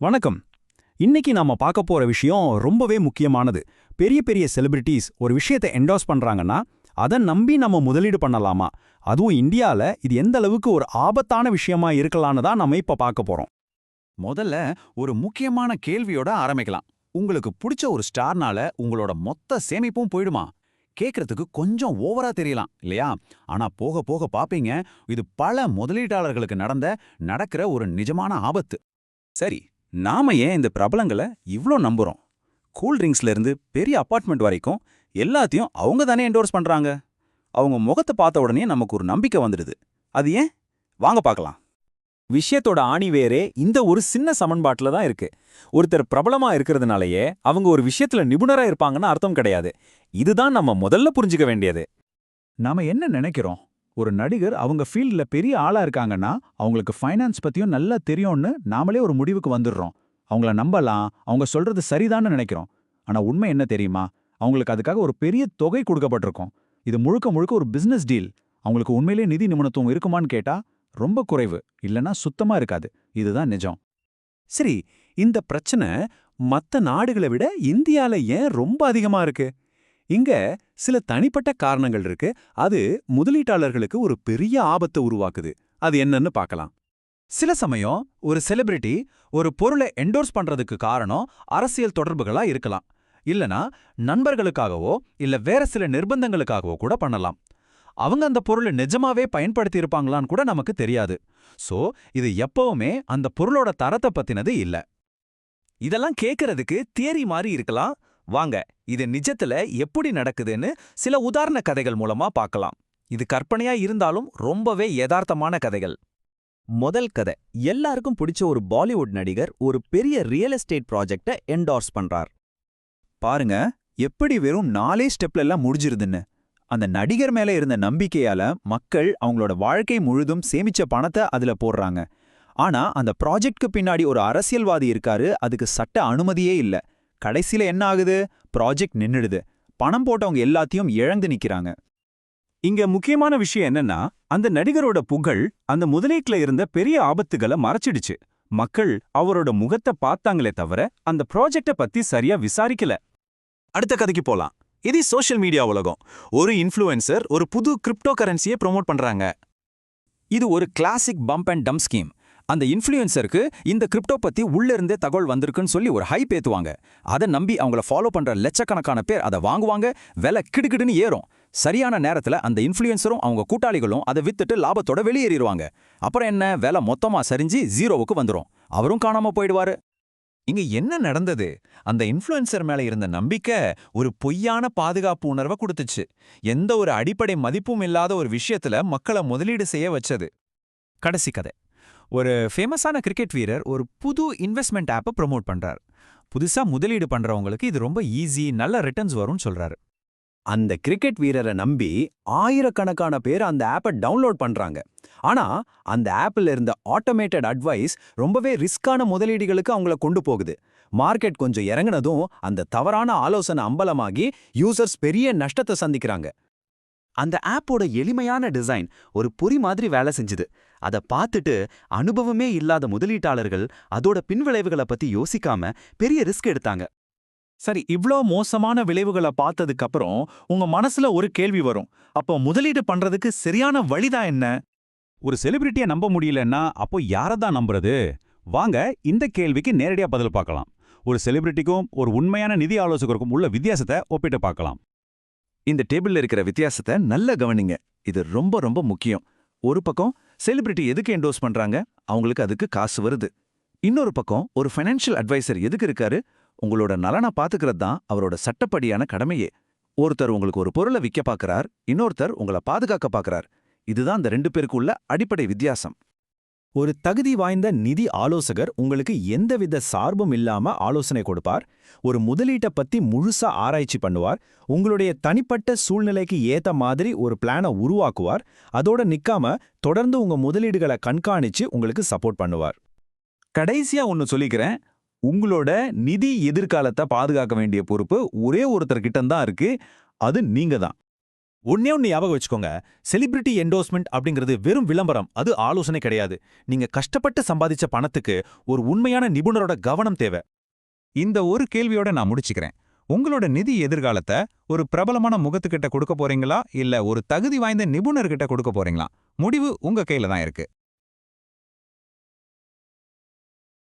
வணக்கம். இன்னைக்கு நாம பார்க்க போற விஷயம் ரொம்பவே முக்கியமானது. பெரிய பெரிய செலிபிரிட்டிஸ் ஒரு விஷயத்தை என்டாஸ் பண்றாங்கன்னா அதை நம்பி நம்ம முதலீடு பண்ணலாமா? அதுவும் இந்தியால இது எந்த அளவுக்கு ஒரு ஆபத்தான விஷயமா இருக்கலான்னு தான் நம்ம இப்ப பார்க்க போறோம். முதல்ல ஒரு முக்கியமான கேள்வியோட ஆரம்பிக்கலாம். உங்களுக்கு பிடிச்ச ஒரு ஸ்டார்னால உங்களோட மொத்த சேமிப்பும் போயிடுமா? கேட்கறதுக்கு கொஞ்சம் ஓவரா தெரியலாம் இல்லையா? ஆனா போக போக பாப்பீங்க இது பல முதலீட்டாளர்களுக்கு நடந்த நடக்கிற ஒரு நிஜமான ஆபத்து. சரி நாம ஏன் இந்த பிரபலங்களை இவ்ளோ நம்புறோம்? கூல் ட்ரிங்க்ஸ்ல இருந்து பெரிய அபார்ட்மெண்ட் வரைக்கும் எல்லாத்தையும் அவங்க தானே என்டோர்ஸ் பண்றாங்க? அவங்க முகத்தை பார்த்த உடனே நமக்கு ஒரு நம்பிக்கை வந்துடுது. அது ஏன்? வாங்க பார்க்கலாம். விஷயத்தோட ஆணிவேரே இந்த ஒரு சின்ன சமன்பாட்டில் தான் இருக்கு. ஒருத்தர் பிரபலமா இருக்கிறதுனாலயே அவங்க ஒரு விஷயத்துல நிபுணரா இருப்பாங்கன்னு அர்த்தம் கிடையாது. இதுதான் நம்ம முதல்ல புரிஞ்சுக்க வேண்டியது. நாம என்ன நினைக்கிறோம்? ஒரு நடிகர் அவங்க ஃபீல்டில் பெரிய ஆளா இருக்காங்கன்னா அவங்களுக்கு ஃபைனான்ஸ் பத்தியும் நல்லா தெரியும்னு நாமளே ஒரு முடிவுக்கு வந்துடுறோம். அவங்கள நம்பலாம் அவங்க சொல்றது சரிதான்னு நினைக்கிறோம். ஆனா உண்மை என்ன தெரியுமா? அவங்களுக்கு அதுக்காக ஒரு பெரிய தொகை கொடுக்கப்பட்டிருக்கும். இது முழுக்க முழுக்க ஒரு பிசினஸ் டீல் அவங்களுக்கு உண்மையிலேயே நிதி நிபுணத்துவம் இருக்குமான்னு கேட்டா ரொம்ப குறைவு. இல்லனா சுத்தமா இருக்காது. இதுதான் நிஜம். சரி இந்த பிரச்சனை மத்த நாடுகளை விட இந்தியால ஏன் ரொம்ப அதிகமா இருக்கு? இங்க சில தனிப்பட்ட காரணங்கள் இருக்கு. அது முதலீட்டாளர்களுக்கு ஒரு பெரிய ஆபத்தை உருவாக்குது. அது என்னன்னு பார்க்கலாம். சில சமயம் ஒரு செலிபிரிட்டி ஒரு பொருளை என்டோர்ஸ் பண்றதுக்கு காரணம் அரசியல் தொடர்புகளா இருக்கலாம். இல்லனா நண்பர்களுக்காகவோ இல்ல வேற சில நிர்பந்தங்களுக்காகவோ கூட பண்ணலாம். அவங்க அந்த பொருளை நிஜமாவே பயன்படுத்தி இருப்பாங்களான்னு கூட நமக்கு தெரியாது. சோ இது எப்பவுமே அந்த பொருளோட தரத்தை பத்தினது இல்ல. இதெல்லாம் கேட்கறதுக்கு தியரி மாதிரி இருக்கலாம். வாங்க இது நிஜத்துல எப்படி நடக்குதுன்னு சில உதாரண கதைகள் மூலமா பார்க்கலாம். இது கற்பனையா இருந்தாலும் ரொம்பவே யதார்த்தமான கதைகள். முதல் கதை எல்லாருக்கும் பிடிச்ச ஒரு பாலிவுட் நடிகர் ஒரு பெரிய ரியல் எஸ்டேட் ப்ராஜெக்ட என்டார்ஸ் பண்றார். பாருங்க எப்படி வெறும் நாலே ஸ்டெப்ல எல்லாம் முடிஞ்சிருதுன்னு. அந்த நடிகர் மேல இருந்த நம்பிக்கையால மக்கள் அவங்களோட வாழ்க்கை முழுதும் சேமிச்ச பணத்தை அதுல போடுறாங்க. ஆனா அந்த ப்ராஜெக்ட்க்கு பின்னாடி ஒரு அரசியல்வாதி இருக்காரு அதுக்கு சட்ட அனுமதியே இல்ல. கடைசியில என்ன ஆகுது? ப்ராஜெக்ட் நின்னுடுது. பணம் போட்டவங்க எல்லாத்தையும் இழந்து நிக்கிறாங்க. இங்க முக்கியமான விஷயம் என்னன்னா அந்த நடிகரோட புகழ் அந்த முதலீட்டுல இருந்த பெரிய ஆபத்துகளை மறைச்சிடுச்சு. மக்கள் அவரோட முகத்தை பார்த்தாங்களே தவிர அந்த ப்ராஜெக்ட பத்தி சரியா விசாரிக்கல. அடுத்த கதைக்கு போலாம். இது சோஷியல் மீடியா உலகம். ஒரு இன்ஃப்ளூயன்சர் ஒரு புது கிரிப்டோ கரன்சியை ப்ரோமோட் பண்றாங்க. இது ஒரு classic pump and dump scheme அந்த இன்ஃப்ளூயன்சருக்கு இந்த கிரிப்டோ பத்தி உள்ள இருந்தே தகவல் வந்திருக்குன்னு சொல்லி ஒரு ஹைப் ஏத்துவாங்க. அதை நம்பி அவங்கள ஃபாலோ பண்ற லட்சக்கணக்கான பேர் அதை வாங்குவாங்க. விலை கிடுகிடுன்னு ஏறும். சரியான நேரத்துல அந்த இன்ஃப்ளூயன்சரும் அவங்க கூட்டாளிகளும் அதை வித்துட்டு லாபத்தோட வெளியேறிடுவாங்க அப்புறம் என்ன? விலை மொத்தமா சரிஞ்சு ஜீரோவுக்கு வந்துரும். அவரும் காணாம போயிடுவாரு. இங்க என்ன நடந்தது? அந்த இன்ஃப்ளூயன்சர் மேல இருந்த நம்பிக்கை ஒரு பொய்யான பாதுகாப்பு உணர்வை கொடுத்துச்சு. எந்த ஒரு அடிப்படை மதிப்பும் இல்லாத ஒரு விஷயத்துல மக்களை முதலீடு செய்ய வச்சது. கடைசி கதை. ஒரு ஃபேமஸான கிரிக்கெட் வீரர் ஒரு புது இன்வெஸ்ட்மெண்ட் ஆப்பை ப்ரொமோட் பண்ணுறார் புதுசா முதலீடு பண்றவங்களுக்கு இது ரொம்ப ஈஸி நல்ல ரிட்டர்ன்ஸ் வரும்னு சொல்றாரு. அந்த கிரிக்கெட் வீரரை நம்பி ஆயிரக்கணக்கான பேர் அந்த ஆப்பை டவுன்லோட் பண்றாங்க. ஆனா அந்த ஆப்பில் இருந்த ஆட்டோமேட்டட் அட்வைஸ் ரொம்பவே ரிஸ்கான முதலீடுகளுக்கு அவங்கள கொண்டு போகுது. மார்க்கெட் கொஞ்சம் இறங்குனதும் அந்த தவறான ஆலோசனை அம்பலமாகி யூசர்ஸ் பெரிய நஷ்டத்தை சந்திக்கிறாங்க. அந்த ஆப்போட எளிமையான டிசைன் ஒரு பொறி மாதிரி வேலை செஞ்சுது. அதை பார்த்துட்டு அனுபவமே இல்லாத முதலீட்டாளர்கள் அதோட பின்விளைவுகளை பத்தி யோசிக்காம பெரிய ரிஸ்க் எடுத்தாங்க. சரி இவ்ளோ மோசமான விளைவுகளை பார்த்ததுக்கு அப்புறம் உங்க மனசுல ஒரு கேள்வி வரும். அப்போ முதலீடு பண்றதுக்கு சரியான வழிதான் என்ன? ஒரு செலிபிரிட்டியை நம்ப முடியலன்னா அப்போ யாரை தான் நம்புறது? வாங்க இந்த கேள்விக்கு நேரடியா பதில் பார்க்கலாம். ஒரு செலிபிரிட்டிக்கும் ஒரு உண்மையான நிதி ஆலோசகருக்கும் உள்ள வித்தியாசத்தை ஒப்பிட்டு பார்க்கலாம். இந்த டேபிள்ல இருக்கிற வித்தியாசத்தை நல்லா கவனிங்க. இது ரொம்ப ரொம்ப முக்கியம். ஒரு பக்கம் செலிபிரிட்டி எதுக்கு என்டோஸ் பண்றாங்க? அவங்களுக்கு அதுக்கு காசு வருது. இன்னொரு பக்கம் ஒரு ஃபைனான்ஷியல் அட்வைசர் எதுக்கு இருக்காரு? உங்களோட நலனை பாத்துக்கிறது தான் அவரோட சட்டப்படியான கடமையே. ஒருத்தர் உங்களுக்கு ஒரு பொருளை விற்க பார்க்கறார் இன்னொருத்தர் உங்களை பாதுகாக்க பார்க்கறார். இதுதான் இந்த ரெண்டு பேருக்குள்ள அடிப்படை வித்தியாசம். ஒரு தகுதி வாய்ந்த நிதி ஆலோசகர் உங்களுக்கு எந்தவித சார்பும் இல்லாம ஆலோசனை கொடுப்பார். ஒரு முதலீட்டை பத்தி முழுசா ஆராய்ச்சி பண்ணுவார். உங்களுடைய தனிப்பட்ட சூழ்நிலைக்கு ஏத்த மாதிரி ஒரு பிளானை உருவாக்குவார். அதோட நிக்காம தொடர்ந்து உங்க முதலீடுகளை கண்காணிச்சு உங்களுக்கு சப்போர்ட் பண்ணுவார். கடைசியா ஒன்னு சொல்லிக்கிறேன். உங்களோட நிதி எதிர்காலத்தை பாதுகாக்க வேண்டிய பொறுப்பு ஒரே ஒருத்தர்கிட்ட தான் இருக்கு. அது நீங்க தான் ஒன்னே ஒன்னு ஞாபகம் வச்சுக்கோங்க. செலிபிரிட்டி என்டோஸ்மெண்ட் அப்படிங்கிறது வெறும் விளம்பரம் அது ஆலோசனை கிடையாது. நீங்க கஷ்டப்பட்டு சம்பாதிச்ச பணத்துக்கு ஒரு உண்மையான நிபுணரோட கவனம் தேவை. இந்த ஒரு கேள்வியோட நான் முடிச்சுக்கிறேன். உங்களோட நிதி எதிர்காலத்தை ஒரு பிரபலமான முகத்துக்கிட்ட கொடுக்க போறீங்களா? இல்ல ஒரு தகுதி வாய்ந்த நிபுணர்கிட்ட கொடுக்க போறீங்களா? முடிவு உங்க கையில தான் இருக்கு.